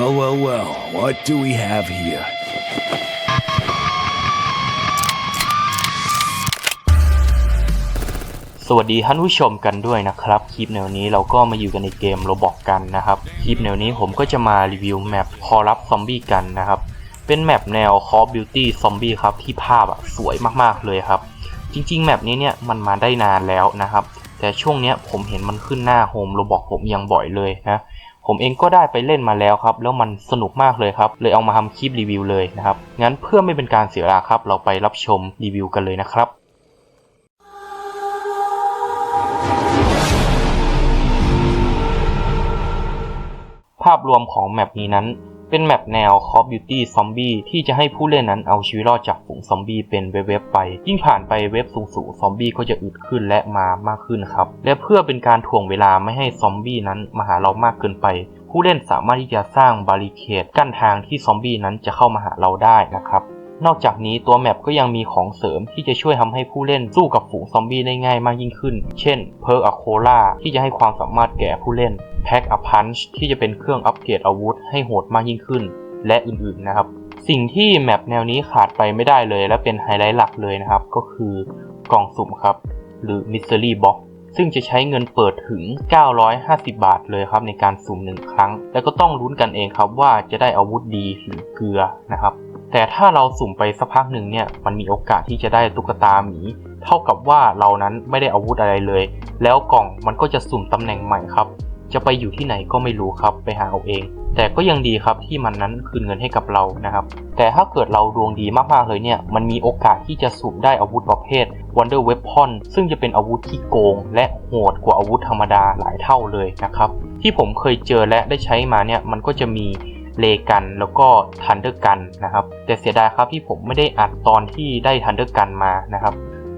Well, well, well, what do we have here? สวัสดีท่านผู้ชมกันด้วยนะครับ คลิปแนวนี้เราก็มาอยู่กันในเกมโรบอกกันนะครับ คลิปแนวนี้ผมก็จะมารีวิวแมปคอรับซอมบี้กันนะครับ เป็นแมปแนว Call of Duty Zombie ครับ ที่ภาพอะสวยมากๆเลยครับ จริงๆ แมปนี้เนี่ยมันมาได้นานแล้วนะครับ แต่ช่วงเนี้ยผมเห็นมันขึ้นหน้าโฮมโรบอกผมยังบ่อยเลยนะ ผมเองก็ได้ไปเล่นมาแล้วครับ แล้วมันสนุกมากเลยครับ เลยเอามาทำคลิปรีวิวเลยนะครับ งั้นเพื่อไม่เป็นการเสียเวลาครับ เราไปรับชมรีวิวกันเลยนะครับภาพรวมของแมปนี้นั้น เป็นแมปแนว Call of Duty Zombie ที่จะให้ผู้เล่นนั้นเอาชีวิตรอดจากฝูงซอมบี้เป็นเว็บๆไป ยิ่งผ่านไปเว็บสูงๆซอมบี้ก็จะอึดขึ้นและมามากขึ้นครับ และเพื่อเป็นการถ่วงเวลาไม่ให้ซอมบี้นั้นมาหาเรามากเกินไป ผู้เล่นสามารถที่จะสร้างบาริเคดกั้นทางที่ซอมบี้นั้นจะเข้ามาหาเราได้นะครับ นอกจากนี้ตัวแมปก็ยังมีของเสริมที่จะช่วยทำให้ผู้เล่นสู้กับฝูงซอมบี้ได้ง่ายมากยิ่งขึ้น เช่น p e r a c o l a ที่จะให้ความสามารถแก่ผู้เล่น Pack a Punch ที่จะเป็นเครื่องอัปเกรดอาวุธให้โหดมากยิ่งขึ้น และอื่นๆนะครับ สิ่งที่แมปแนวนี้ขาดไปไม่ได้เลย และเป็นไฮไลท์หลักเลยนะครับ ก็คือกล่องสุ่มครับ หรือ Mystery Box ซึ่งจะใช้เงินเปิดถึง 950 บาทเลยครับในการสุ่มหนึ่งครั้ง แล้วก็ต้องลุ้นกันเองครับว่าจะได้อาวุธดีหรือเกลือนะครับ แต่ถ้าเราสุ่มไปสักพักหนึ่งเนี่ยมันมีโอกาสที่จะได้ตุ๊กตาหมี เท่ากับว่าเรานั้นไม่ได้อาวุธอะไรเลย แล้วกล่องมันก็จะสุ่มตำแหน่งใหม่ครับ จะไปอยู่ที่ไหนก็ไม่รู้ครับไปหาเอาเอง แต่ก็ยังดีครับที่มันนั้นคืนเงินให้กับเรานะครับ แต่ถ้าเกิดเราดวงดีมากๆเลยเนี่ยมันมีโอกาสที่จะสุ่มได้อาวุธประเภท Wonder Weapon ซึ่งจะเป็นอาวุธที่โกง และโหดกว่าอาวุธธรรมดาหลายเท่าเลยนะครับที่ผมเคยเจอและได้ใช้มาเนี่ยมันก็จะมี เลกันแล้วก็ทันเดอร์กันนะครับ แต่เสียดายครับที่ผมไม่ได้อัดตอนที่ได้ทันเดอร์กันมานะครับ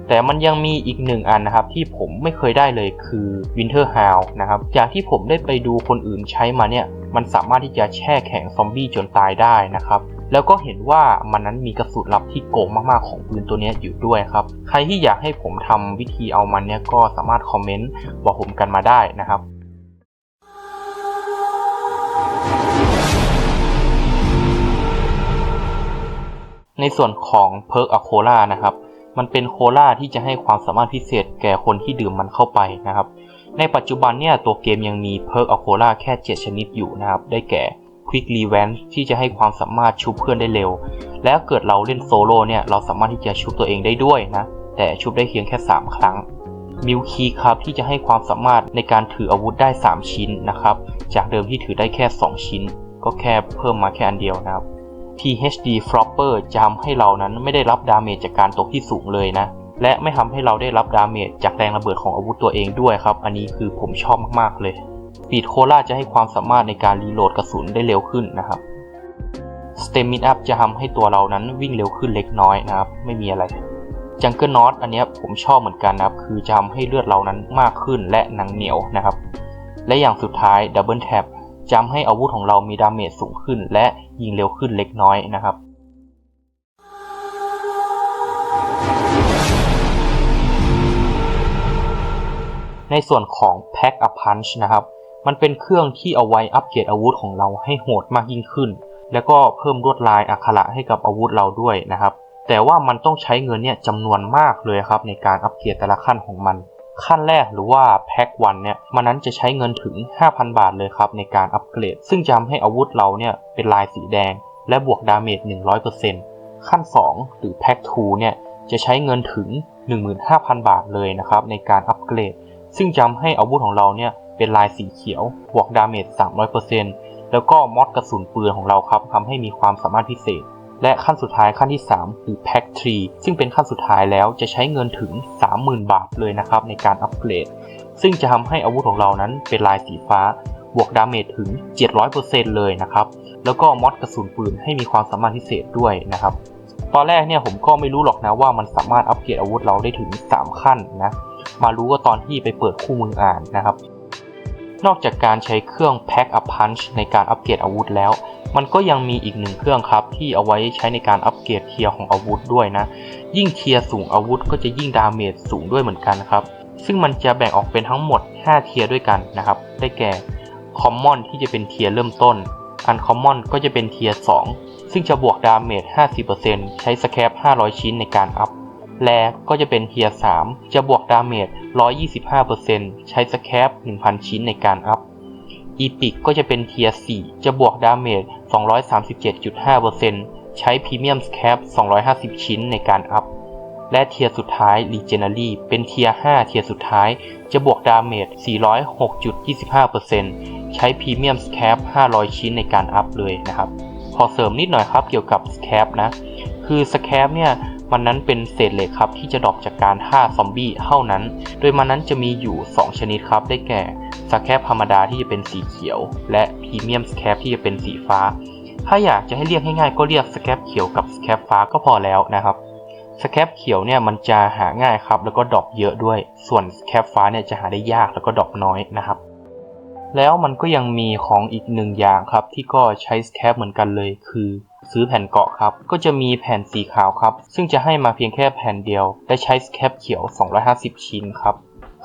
แต่มันยังมีอีกหนึ่งอันนะครับ ที่ผมไม่เคยได้เลยคือ Winter h o u n d นะครับ จากที่ผมได้ไปดูคนอื่นใช้มาเนี่ย มันสามารถที่จะแช่แข็งซอมบี้จนตายได้นะครับแล้วก็เห็นว่ามันนั้นมีกระสุนลับที่โกงมากๆของปืนตัวนี้อยู่ด้วยครับ ใครที่อยากให้ผมทำวิธีเอามันเนี่ยก็สามารถคอมเมนต์บอกผมกันมาได้นะครับ ในส่วนของเพิร์กอะโคล่านะครับ มันเป็นโคล่าที่จะให้ความสามารถพิเศษแก่คนที่ดื่มมันเข้าไปนะครับ ในปัจจุบันเนี่ยตัวเกมยังมีเพิร์กอะโคล่าแค่ 7 ชนิดอยู่นะครับ ได้แก่ Quick Revenge ที่จะให้ความสามารถชุบเพื่อนได้เร็ว และเกิดเราเล่นโซโล่เนี่ยเราสามารถที่จะชุบตัวเองได้ด้วยนะ แต่ชุบได้เพียงแค่ 3 ครั้งมิลคีครับที่จะให้ความสามารถในการถืออาวุธได้ 3 ชิ้นนะครับ จากเดิมที่ถือได้แค่ 2 ชิ้น ก็แค่เพิ่มมาแค่อันเดียวนะครับ THD Flopper จะทำให้เรานั้นไม่ได้รับดาเมจจากการตกที่สูงเลยนะ และไม่ทำให้เราได้รับดาเมจจากแรงระเบิดของอาวุธตัวเองด้วยครับ อันนี้คือผมชอบมากๆเลย Speed Cola จะให้ความสามารถในการรีโหลดกระสุนได้เร็วขึ้นนะครับ Stamina Up จะทำให้ตัวเรานั้นวิ่งเร็วขึ้นเล็กน้อยนะครับ ไม่มีอะไร Jungle Knot อันนี้ผมชอบเหมือนกันนะครับ คือจะทำให้เลือดเรานั้นมากขึ้นและหนังเหนียวนะครับ และอย่างสุดท้าย Double Tap จะท จำให้อาวุธของเรามีดาเมจสูงขึ้น และยิงเร็วขึ้นเล็กน้อยนะครับในส่วนของ Pack a Punch นะครับ มันเป็นเครื่องที่เอาไว้อัปเกรดอาวุธของเราให้โหดมากยิ่งขึ้น แล้วก็เพิ่มลวดลายอักขระให้กับอาวุธเราด้วยนะครับ แต่ว่ามันต้องใช้เงินเนี่ยจำนวนมากเลยครับในการอัปเกรดแต่ละขั้นของมัน ขั้นแรกหรือว่าแพ็กวันเนี่ยมันนั้นจะใช้เงินถึง 5,000 บาทเลยครับในการอัปเกรด ซึ่งจะทำให้อาวุธเราเนี่ยเป็นลายสีแดง และบวกดาเมจ 100%ขั้น 2 หรือแพ็ก2เนี่ยจะใช้เงินถึง 15,000 บาทเลยนะครับในการอัปเกรด ซึ่งจะทำให้อาวุธของเราเนี่ยเป็นลายสีเขียว บวกดาเมจ 300%แล้วก็มอดกระสุนปืนของเราครับทำให้มีความสามารถพิเศษ และขั้นสุดท้ายขั้นที่3คือ Pack 3 ซึ่งเป็นขั้นสุดท้ายแล้วจะใช้เงินถึง 30,000 บาทเลยนะครับในการอัปเกรด ซึ่งจะทำให้อาวุธของเรานั้นเป็นลายสีฟ้า บวกดาเมจถึง 700%เลยนะครับ แล้วก็มอดกระสุนปืนให้มีความสามารถพิเศษด้วยนะครับ ตอนแรกเนี่ยผมก็ไม่รู้หรอกนะว่ามันสามารถอัปเกรดอาวุธเราได้ถึง 3 ขั้นนะ มารู้ก็ตอนที่ไปเปิดคู่มืออ่านนะครับ นอกจากการใช้เครื่อง Pack a Punch ในการอัปเกรดอาวุธแล้ว มันก็ยังมีอีกหนึ่งเครื่องครับ ที่เอาไว้ใช้ในการอัปเกรดเทียร์ของอาวุธด้วยนะ ยิ่งเทียร์สูงอาวุธก็จะยิ่งดาเมจสูงด้วยเหมือนกันครับ ซึ่งมันจะแบ่งออกเป็นทั้งหมด 5 เทียร์ด้วยกันนะครับ ได้แก่ Common ที่จะเป็นเทียร์เริ่มต้น Uncommon ก็จะเป็นเทียร์2ซึ่งจะบวกดาเมจ 50%ใช้สแครป500 ชิ้นในการอัพ แลก็จะเป็นเทียร์3จะบวกดาเมจ 125%ใช้สแคป 1,000 ชิ้นในการอัพ อีพิกก็จะเป็นเทียร์4จะบวกดาเมจ 237.5%ใช้พรีเมียมสแคป 250 ชิ้นในการอัพ และเทียร์สุดท้าย Legendary เป็นเทียร์5เทียร์สุดท้าย จะบวกดาเมจ 406.25%ใช้พรีเมียมสแคป 500 ชิ้นในการอัพเลยนะครับขอเสริมนิดหน่อยครับเกี่ยวกับสแคปนะ คือสแคปเนี่ย มันนั้นเป็นเศษเหล็กครับที่จะดรอปจากการฆ่าซอมบี้เท่านั้น โดยมันนั้นจะมีอยู่ 2 ชนิดครับได้แก่สแคปธรรมดาที่จะเป็นสีเขียว และพรีเมียมสแคปที่จะเป็นสีฟ้า ถ้าอยากจะให้เรียกง่ายๆก็เรียกสแคปเขียวกับสแคปฟ้าก็พอแล้วนะครับสแคปเขียวเนี่ยมันจะหาง่ายครับแล้วก็ดรอปเยอะด้วย ส่วนสแคปฟ้าเนี่ยจะหาได้ยากแล้วก็ดรอปน้อยนะครับ แล้วมันก็ยังมีของอีกหนึ่งอย่างครับ ที่ก็ใช้สแคปเหมือนกันเลยคือซื้อแผ่นเกาะครับ ก็จะมีแผ่นสีขาวครับ ซึ่งจะให้มาเพียงแค่แผ่นเดียว และใช้สแคปเขียว 250 ชิ้นครับ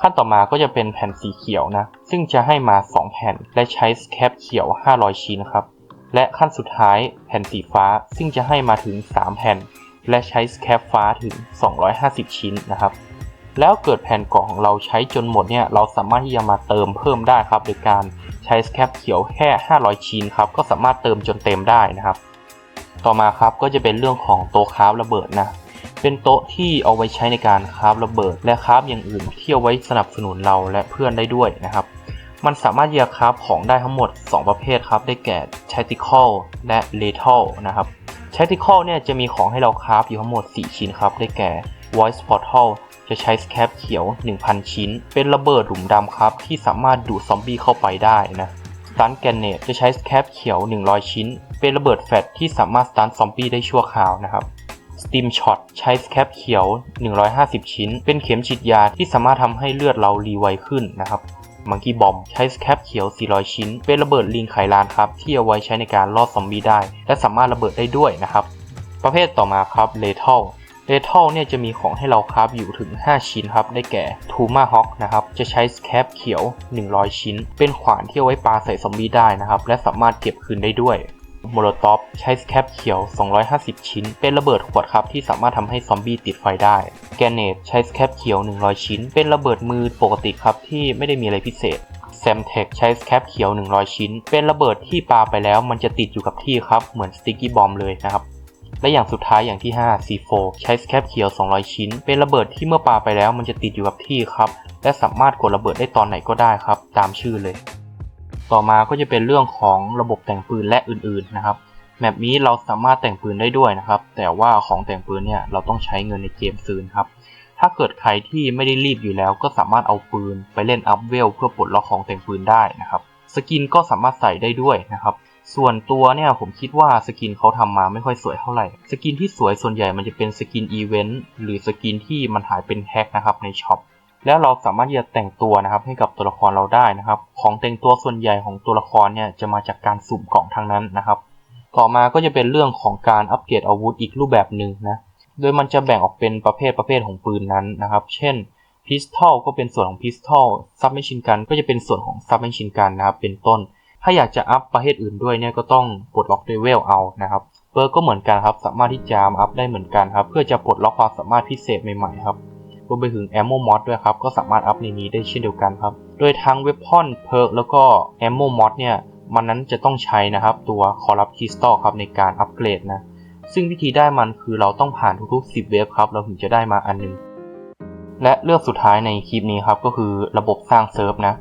ขั้นต่อมาก็จะเป็นแผ่นสีเขียวนะ ซึ่งจะให้มา 2 แผ่น และใช้สแคปเขียว 500 ชิ้นครับ และขั้นสุดท้ายแผ่นสีฟ้า ซึ่งจะให้มาถึง 3 แผ่น และใช้สแคปฟ้าถึง 250 ชิ้นนะครับ แล้วเกิดแผ่นเกาะของเราใช้จนหมดเนี่ยเราสามารถที่จะมาเติมเพิ่มได้ครับโดยการใช้สแคปเขียวแค่ 500 ชิ้นครับก็สามารถเติมจนเต็มได้นะครับ ต่อมาครับก็จะเป็นเรื่องของโต๊ะคราฟระเบิดนะเป็นโต๊ะที่เอาไว้ใช้ในการคราฟระเบิด และคราฟอย่างอื่นที่เอาไว้สนับสนุนเราและเพื่อนได้ด้วยนะครับ มันสามารถที่จะคราฟของได้ทั้งหมด 2 ประเภทครับได้แก่ tactical และ lethal นะครับ tactical เนี่ยจะมีของให้เราคราฟอยู่ทั้งหมด 4 ชิ้นครับได้แก่ voice portal จะใช้สแครปเขียว 1,000 ชิ้น เป็นระเบิดหลุมดำครับ ที่สามารถดูดซอมบี้เข้าไปได้นะสตันแกนเนตจะใช้สแครปเขียว 100 ชิ้น เป็นระเบิดแฟลชที่สามารถสตันซอมบี้ได้ชั่วคราวนะครับ Steam Shot ใช้สแคปเขียว 150 ชิ้น เป็นเข็มฉีดยาที่สามารถทำให้เลือดเรารีไวขึ้นนะครับมังกี้บอมใช้สแคปเขียว 400 ชิ้น เป็นระเบิดลิงไขลานครับ ที่เอาไว้ใช้ในการล่อซอมบี้ได้ และสามารถระเบิดได้ด้วยนะครับ ประเภทต่อมาครับเลทัล เลทัลเนี่ยจะมีของให้เราคราฟอยู่ถึง 5 ชิ้นครับ ได้แก่ทูมาฮอ k นะครับ จะใช้สแคปเขียว 100 ชิ้น เป็นขวานที่เอาไว้ปาใส่ซอมบี้ได้นะครับ และสามารถเก็บคืนได้ด้วยโมโลท็อปใช้สแคปเขียว 250 ชิ้น เป็นระเบิดขวดครับที่สามารถทำให้ซอมบี้ติดไฟได้ แกเนตใช้สแคปเขียว 100 ชิ้น เป็นระเบิดมือปกติครับที่ไม่ได้มีอะไรพิเศษแซมเทคใช้สแคปเขียว 100 ชิ้น เป็นระเบิดที่ปาไปแล้วมันจะติดอยู่กับที่ครับ เหมือนสติ๊กกี้บอมเลยนะครับ และอย่างสุดท้ายอย่างที่ 5 C4 ใช้สแคปเขียว 200 ชิ้น เป็นระเบิดที่เมื่อปาไปแล้วมันจะติดอยู่กับที่ครับ และสามารถกดระเบิดได้ตอนไหนก็ได้ครับ ตามชื่อเลย ต่อมาก็จะเป็นเรื่องของระบบแต่งปืนและอื่นๆนะครับแมปนี้เราสามารถแต่งปืนได้ด้วยนะครับ แต่ว่าของแต่งปืนเนี่ยเราต้องใช้เงินในเกมซื้อครับ ถ้าเกิดใครที่ไม่ได้รีบอยู่แล้ว ก็สามารถเอาปืนไปเล่นอัพเวลเพื่อปลดล็อกของแต่งปืนได้นะครับ สกินก็สามารถใส่ได้ด้วยนะครับ ส่วนตัวเนี่ยผมคิดว่าสกินเขาทำมาไม่ค่อยสวยเท่าไหร่ สกินที่สวยส่วนใหญ่มันจะเป็นสกินอีเวนต์หรือสกินที่มันหายเป็นแฮกนะครับในช็อปแล้วเราสามารถที่จะแต่งตัวนะครับให้กับตัวละครเราได้นะครับ ของแต่งตัวส่วนใหญ่ของตัวละครเนี่ยจะมาจากการสุ่มกล่องทางนั้นนะครับ ต่อมาก็จะเป็นเรื่องของการอัปเกรดอาวุธอีกรูปแบบหนึ่งนะ โดยมันจะแบ่งออกเป็นประเภทประเภทของปืนนั้นนะครับ เช่นพิสตอลก็เป็นส่วนของพิสตอลซับแมชชีนกันก็จะเป็นส่วนของซับแมชชีนกันนะครับเป็นต้น ถ้าอยากจะอัพประเภทอื่นด้วยเนี่ยก็ต้องปลดล็อกด้วยเวลเอานะครับเปิร์ก็เหมือนกันครับสามารถที่จะอัพได้เหมือนกันครับเพื่อจะปลดล็อกความสามารถพิเศษใหม่ๆครับรวมไปถึง Ammo Mod ด้วยครับก็สามารถอัพในนี้ได้เช่นเดียวกันครับ โดยทั้ง Weapon Perk แล้วก็ Ammo Mod เนี่ยมันนั้นจะต้องใช้นะครับตัว Corrupt Crystal ครับในการอัปเกรดนะซึ่งวิธีได้มันคือเราต้องผ่านทุกๆ 10 เวฟครับเราถึงจะได้มาอันหนึง และเรื่องสุดท้ายในคลิปนี้ครับก็คือระบบสร้างเซิร์ฟนะ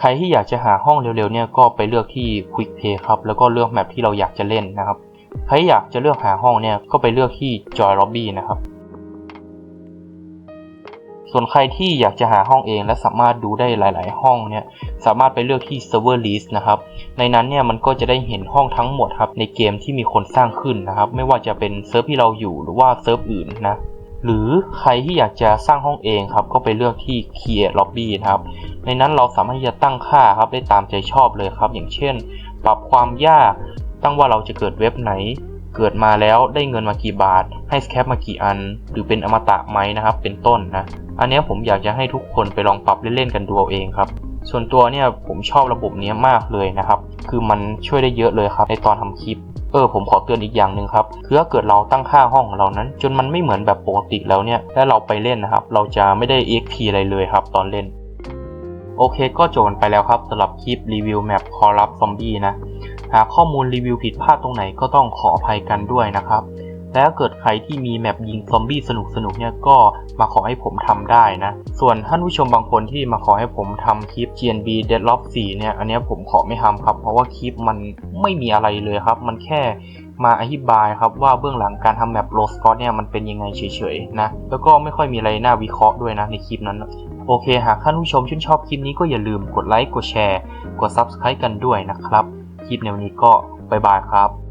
ใครที่อยากจะหาห้องเร็วๆเนี่ยก็ไปเลือกที่ Quick Play ครับแล้วก็เลือกแมปที่เราอยากจะเล่นนะครับใครอยากจะเลือกหาห้องเนี่ยก็ไปเลือกที่ Joy Lobby นะครับ ส่วนใครที่อยากจะหาห้องเองและสามารถดูได้หลาย ๆ ห้องเนี่ยสามารถไปเลือกที่ Server List นะครับ ในนั้นเนี่ยมันก็จะได้เห็นห้องทั้งหมดครับในเกมที่มีคนสร้างขึ้นนะครับ ไม่ว่าจะเป็นเซิร์ฟที่เราอยู่หรือว่าเซิร์ฟอื่นนะ หรือใครที่อยากจะสร้างห้องเองครับ ก็ไปเลือกที่ Create Lobby นะครับ ในนั้นเราสามารถที่จะตั้งค่าครับได้ตามใจชอบเลยครับ อย่างเช่น ปรับความยาก ตั้งว่าเราจะเกิดเว็บไหน เกิดมาแล้วได้เงินมากี่บาท ให้สแคปมากี่อัน หรือเป็นอมตะไหมนะครับ เป็นต้นนะ อันนี้ผมอยากจะให้ทุกคนไปลองปรับเล่นๆกันดูเอาเองครับ ส่วนตัวเนี่ยผมชอบระบบนี้มากเลยนะครับ คือมันช่วยได้เยอะเลยครับในตอนทำคลิป ออผมขอเตือนอีกอย่างหนึ่งครับคือถ้าเกิดเราตั้งค่าห้องเรานั้น จนมันไม่เหมือนแบบปกติแล้วเนี่ยแล้าเราไปเล่นนะครับ เราจะไม่ได้ EXP อะไรเลยครับ ตอนเล่น โอเคก็จบกันไปแล้วครับสำหรับคลิปรีวิวแมปคอรับซอมบี้นะหากข้อมูลรีวิวผิดพลาดตรงไหนก็ต้องขออภัยกันด้วยนะครับ และถ้าเกิดใครที่มีแมปยิงซอมบี้สนุกๆเนี่ยก็มาขอให้ผมทำได้นะ ส่วนท่านผู้ชมบางคนที่มาขอให้ผมทำคลิป GNB Deadlock 4 เนี่ย อันนี้ผมขอไม่ทำครับ เพราะว่าคลิปมันไม่มีอะไรเลยครับ มันแค่มาอธิบายครับว่าเบื้องหลังการทำแมปโรสกอตเนี่ยมันเป็นยังไงเฉยๆนะ แล้วก็ไม่ค่อยมีอะไรน่าวิเคราะห์ด้วยนะในคลิปนั้น โอเค หากท่านผู้ชมชื่นชอบคลิปนี้ก็อย่าลืมกดไลค์ กดแชร์ กด Subscribe กันด้วยนะครับ คลิปในวันนี้ก็บายบายครับ